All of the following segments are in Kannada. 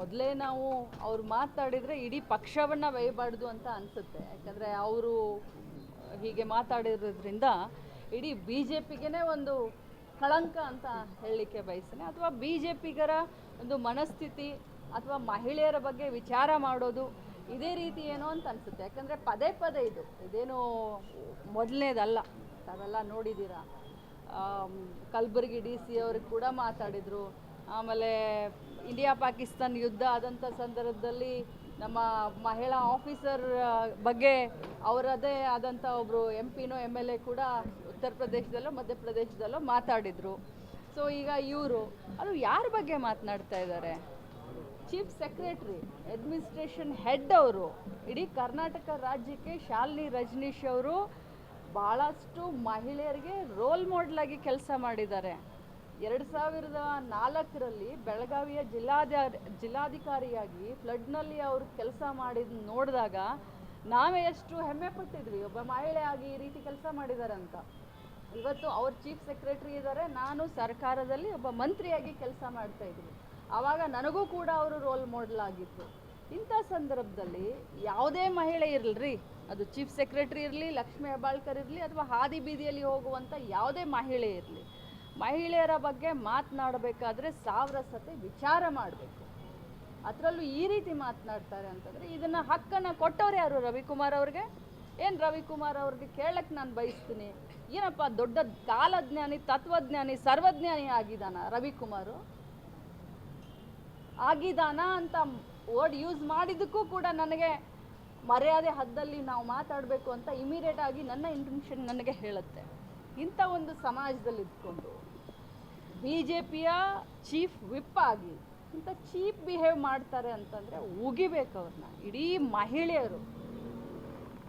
ಮೊದಲೇ ನಾವು ಅವ್ರು ಮಾತಾಡಿದರೆ ಇಡೀ ಪಕ್ಷವನ್ನು ಒಯ್ಯಬಾರ್ದು ಅಂತ ಅನಿಸುತ್ತೆ. ಯಾಕಂದರೆ ಅವರು ಹೀಗೆ ಮಾತಾಡಿರೋದ್ರಿಂದ ಇಡೀ ಬಿ ಜೆ ಪಿಗೇ ಒಂದು ಕಳಂಕ ಅಂತ ಹೇಳಲಿಕ್ಕೆ ಬಯಸ್ತೇನೆ. ಅಥವಾ ಬಿ ಜೆ ಪಿಗರ ಒಂದು ಮನಸ್ಥಿತಿ ಅಥವಾ ಮಹಿಳೆಯರ ಬಗ್ಗೆ ವಿಚಾರ ಮಾಡೋದು ಇದೇ ರೀತಿ ಏನೋ ಅಂತ ಅನಿಸುತ್ತೆ. ಯಾಕಂದರೆ ಪದೇ ಪದೇ ಇದು. ಇದೇನು ಮೊದಲನೇದಲ್ಲ. ತಾವೆಲ್ಲ ನೋಡಿದ್ದೀರಾ? ಕಲಬುರಗಿ ಡಿ ಸಿ ಅವ್ರಿಗೆ ಕೂಡ ಮಾತಾಡಿದರು. ಆಮೇಲೆ ಇಂಡಿಯಾ ಪಾಕಿಸ್ತಾನ್ ಯುದ್ಧ ಆದಂಥ ಸಂದರ್ಭದಲ್ಲಿ ನಮ್ಮ ಮಹಿಳಾ ಆಫೀಸರ್ ಬಗ್ಗೆ ಅವರದೇ ಆದಂಥ ಒಬ್ಬರು ಎಂ ಪಿನೋ ಎಂ ಎಲ್ ಎ ಕೂಡ ಉತ್ತರ ಪ್ರದೇಶದಲ್ಲೋ ಮಧ್ಯಪ್ರದೇಶದಲ್ಲೋ ಮಾತಾಡಿದರು. ಸೊ ಈಗ ಇವರು, ಅದು ಯಾರ ಬಗ್ಗೆ ಮಾತನಾಡ್ತಾ ಇದ್ದಾರೆ? ಚೀಫ್ ಸೆಕ್ರೆಟ್ರಿ ಅಡ್ಮಿನಿಸ್ಟ್ರೇಷನ್ ಹೆಡ್ ಅವರು, ಇಡೀ ಕರ್ನಾಟಕ ರಾಜ್ಯಕ್ಕೆ ಶಾಲಿನಿ ರಜನೀಶ್ ಅವರು ಭಾಳಷ್ಟು ಮಹಿಳೆಯರಿಗೆ ರೋಲ್ ಮಾಡೆಲ್ ಆಗಿ ಕೆಲಸ ಮಾಡಿದ್ದಾರೆ. ಎರಡು ಸಾವಿರದ ನಾಲ್ಕರಲ್ಲಿ ಬೆಳಗಾವಿಯ ಜಿಲ್ಲಾಧ ಜಿಲ್ಲಾಧಿಕಾರಿಯಾಗಿ ಫ್ಲಡ್ನಲ್ಲಿ ಅವರು ಕೆಲಸ ಮಾಡಿದ ನೋಡಿದಾಗ ನಾವೇ ಎಷ್ಟು ಹೆಮ್ಮೆ ಪಟ್ಟಿದ್ವಿ. ಒಬ್ಬ ಮಹಿಳೆ ಆಗಿ ಈ ರೀತಿ ಕೆಲಸ ಮಾಡಿದ್ದಾರೆ ಅಂತ ಇವತ್ತು ಅವ್ರ ಚೀಫ್ ಸೆಕ್ರೆಟರಿ ಇದ್ದಾರೆ ನಾನು ಸರ್ಕಾರದಲ್ಲಿ ಒಬ್ಬ ಮಂತ್ರಿಯಾಗಿ ಕೆಲಸ ಮಾಡ್ತಾ ಇದ್ವಿ ಆವಾಗ ನನಗೂ ಕೂಡ ಅವರು ರೋಲ್ ಮಾಡೆಲ್ ಆಗಿತ್ತು ಇಂಥ ಸಂದರ್ಭದಲ್ಲಿ ಯಾವುದೇ ಮಹಿಳೆ ಇರಲ್ರಿ, ಅದು ಚೀಫ್ ಸೆಕ್ರೆಟರಿ ಇರಲಿ, ಲಕ್ಷ್ಮೀ ಹೆಬ್ಬಾಳ್ಕರ್ ಇರಲಿ, ಅಥವಾ ಹಾದಿ ಬೀದಿಯಲ್ಲಿ ಹೋಗುವಂಥ ಯಾವುದೇ ಮಹಿಳೆ ಇರಲಿ ಮಹಿಳೆಯರ ಬಗ್ಗೆ ಮಾತನಾಡಬೇಕಾದ್ರೆ ಸಾವಿರ ಸತಿ ವಿಚಾರ ಮಾಡಬೇಕು. ಅದರಲ್ಲೂ ಈ ರೀತಿ ಮಾತನಾಡ್ತಾರೆ ಅಂತಂದರೆ ಇದನ್ನು ಹಕ್ಕನ್ನು ಕೊಟ್ಟವ್ರು ಯಾರು? ರವಿಕುಮಾರ್ ಅವ್ರಿಗೆ? ಏನು ರವಿಕುಮಾರ್ ಅವ್ರಿಗೆ ಕೇಳಕ್ಕೆ ನಾನು ಬಯಸ್ತೀನಿ. ಏನಪ್ಪ ದೊಡ್ಡ ಕಾಲಜ್ಞಾನಿ, ತತ್ವಜ್ಞಾನಿ, ಸರ್ವಜ್ಞಾನಿ ಆಗಿದಾನ ರವಿಕುಮಾರು? ಆಗಿದಾನ ಅಂತ ವರ್ಡ್ ಯೂಸ್ ಮಾಡಿದ್ದಕ್ಕೂ ಕೂಡ ನನಗೆ ಮರ್ಯಾದೆ ಹದ್ದಲ್ಲಿ ನಾವು ಮಾತಾಡಬೇಕು ಅಂತ ಇಮಿಡಿಯೇಟ್ ಆಗಿ ನನ್ನ ಇಂಟೆನ್ಷನ್ ನನಗೆ ಹೇಳುತ್ತೆ. ಇಂಥ ಒಂದು ಸಮಾಜದಲ್ಲಿ ಇದ್ಕೊಂಡು ಬಿ ಜೆ ಪಿಯ ಚೀಫ್ ವಿಪ್ ಆಗಿ ಇಂಥ ಚೀಪ್ ಬಿಹೇವ್ ಮಾಡ್ತಾರೆ ಅಂತಂದರೆ ಉಗಿಬೇಕು ಅವ್ರನ್ನ ಇಡೀ ಮಹಿಳೆಯರು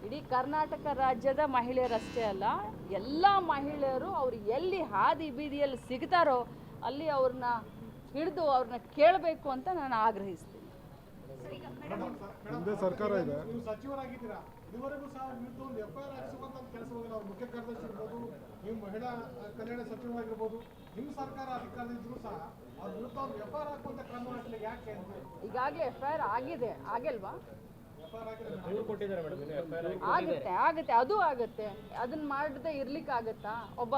ಇಡೀ ಕರ್ನಾಟಕ ರಾಜ್ಯದ ಮಹಿಳೆಯರಷ್ಟೇ ಅಲ್ಲ ಎಲ್ಲ ಮಹಿಳೆಯರು ಅವರು ಎಲ್ಲಿ ಹಾದಿ ಬೀದಿಯಲ್ಲಿ ಸಿಗ್ತಾರೋ ಅಲ್ಲಿ ಅವ್ರನ್ನ ಹಿಡಿದು ಅವ್ರನ್ನ ಕೇಳಬೇಕು ಅಂತ ನಾನು ಆಗ್ರಹಿಸ್ತೀನಿ. ಇದುವರೆಗೂ ಸಹ ವಿರುದ್ಧ ಒಂದು ಎಫ್ ಐ ಆರ್ ಹಾಕಿಸುವಂತ ಕೆಲಸವನ್ನು ಅವ್ರ ಮುಖ್ಯ ಕಾರ್ಯದರ್ಶಿ ಇರ್ಬೋದು ನೀವು ಮಹಿಳಾ ಕಲ್ಯಾಣ ಸಚಿವರಾಗಿರ್ಬೋದು ನಿಮ್ಮ ಸರ್ಕಾರ ಅಧಿಕಾರದಿದ್ರು ಸಹ ಅವ್ರ ವಿರುದ್ಧ ಒಂದು ಎಫ್ ಐ ಆರ್ ಹಾಕುವಂತ ಕ್ರಮ ಹಾಕಲಿ ಯಾಕೆ ಈಗಾಗಲೇ ಎಫ್ ಐ ಆರ್ ಆಗಿದೆ ಆಗಲ್ವಾ ಆಗುತ್ತೆ ಆಗುತ್ತೆ ಅದು ಆಗುತ್ತೆ. ಅದನ್ನ ಮಾಡದೆ ಇರ್ಲಿಕ್ಕಾಗತ್ತಾ? ಒಬ್ಬ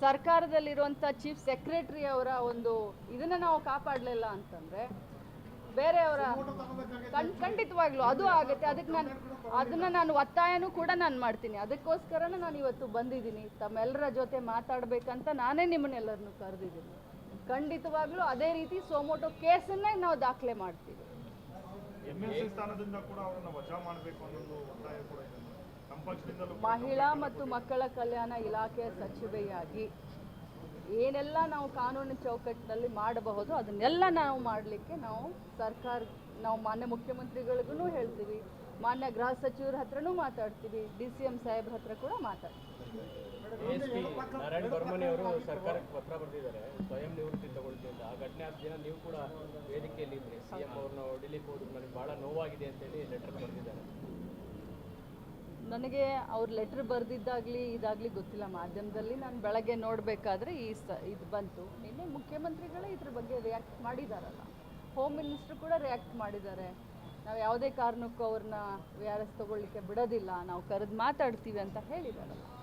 ಸರ್ಕಾರದಲ್ಲಿರುವಂಥ ಚೀಫ್ ಸೆಕ್ರೆಟರಿ ಅವರ ಒಂದು ಇದನ್ನ ನಾವು ಕಾಪಾಡಲಿಲ್ಲ ಅಂತಂದ್ರೆ ಬೇರೆಯವರ ಕಣ್ ಖಂಡಿತವಾಗ್ಲೂ ಅದು ಆಗುತ್ತೆ. ಅದಕ್ಕೆ ನಾನು ಅದನ್ನ ನಾನು ಒತ್ತಾಯನೂ ಕೂಡ ನಾನು ಮಾಡ್ತೀನಿ. ಅದಕ್ಕೋಸ್ಕರನೇ ನಾನು ಇವತ್ತು ಬಂದಿದ್ದೀನಿ. ತಮ್ಮೆಲ್ಲರ ಜೊತೆ ಮಾತಾಡಬೇಕಂತ ನಾನೇ ನಿಮ್ಮನ್ನೆಲ್ಲರನ್ನು ಕರೆದಿದ್ದೀನಿ. ಖಂಡಿತವಾಗ್ಲೂ ಅದೇ ರೀತಿ ಸೋಮೋಟೋ ಕೇಸನ್ನೇ ನಾವು ದಾಖಲೆ ಮಾಡ್ತೀವಿ. ಮಹಿಳಾ ಮತ್ತು ಮಕ್ಕಳ ಕಲ್ಯಾಣ ಇಲಾಖೆಯ ಸಚಿವೆಯಾಗಿ ಏನೆಲ್ಲ ನಾವು ಕಾನೂನು ಚೌಕಟ್ಟಿನಲ್ಲಿ ಮಾಡಬಹುದು ಅದನ್ನೆಲ್ಲ ನಾವು ಮಾಡಲಿಕ್ಕೆ ನಾವು ಸರ್ಕಾರ, ನಾವು ಮಾನ್ಯ ಮುಖ್ಯಮಂತ್ರಿಗಳಿಗೂ ಹೇಳ್ತೀವಿ. ಮಾನ್ಯ ಗೃಹ ಸಚಿವರ ಹತ್ರನೂ ಮಾತಾಡ್ತೀವಿ. ಡಿ ಸಿ ಎಂ ಸಾಹೇಬ್ರ ಹತ್ರ ಕೂಡ ಮಾತಾಡ್ತೀವಿ. ಸರ್ಕಾರಕ್ಕೆ ಪತ್ರ ಬರೆದಿದ್ದಾರೆ. ಸ್ವಯಂ ನಿವೃತ್ತಿ ತಗೊಳ್ತೀವಿ ಅಂತ. ಆ ಘಟನೆ ದಿನ ನೀವು ಕೂಡ ವೇದಿಕೆಯಲ್ಲಿ ಇದ್ರಿ. ಸಿ ಎಂ ಅವ್ರನ್ನ ಹೊಡಿಲಿಕ್ಕೆ ಹೋದ್ರು. ನನಗೆ ಭಾಳ ನೋವಾಗಿದೆ ಅಂತೇಳಿ ಲೆಟರ್ ಬರೆದಿದ್ದಾರೆ. ನನಗೆ ಅವ್ರ ಲೆಟ್ರ್ ಬರೆದಿದ್ದಾಗಲಿ ಇದಾಗಲಿ ಗೊತ್ತಿಲ್ಲ. ಮಾಧ್ಯಮದಲ್ಲಿ ನಾನು ಬೆಳಗ್ಗೆ ನೋಡಬೇಕಾದ್ರೆ ಈ ಸ, ಇದು ಬಂತು. ನಿನ್ನೆ ಮುಖ್ಯಮಂತ್ರಿಗಳೇ ಇದ್ರ ಬಗ್ಗೆ ರಿಯಾಕ್ಟ್ ಮಾಡಿದಾರಲ್ಲ. ಹೋಮ್ ಮಿನಿಸ್ಟ್ರು ಕೂಡ ರಿಯಾಕ್ಟ್ ಮಾಡಿದ್ದಾರೆ. ನಾವು ಯಾವುದೇ ಕಾರಣಕ್ಕೂ ಅವ್ರನ್ನ ವಿ ಆರ್ ಎಸ್ ತೊಗೊಳ್ಳಿಕ್ಕೆ ಬಿಡೋದಿಲ್ಲ. ನಾವು ಕರೆದು ಮಾತಾಡ್ತೀವಿ ಅಂತ ಹೇಳಿದಾರಲ್ಲ.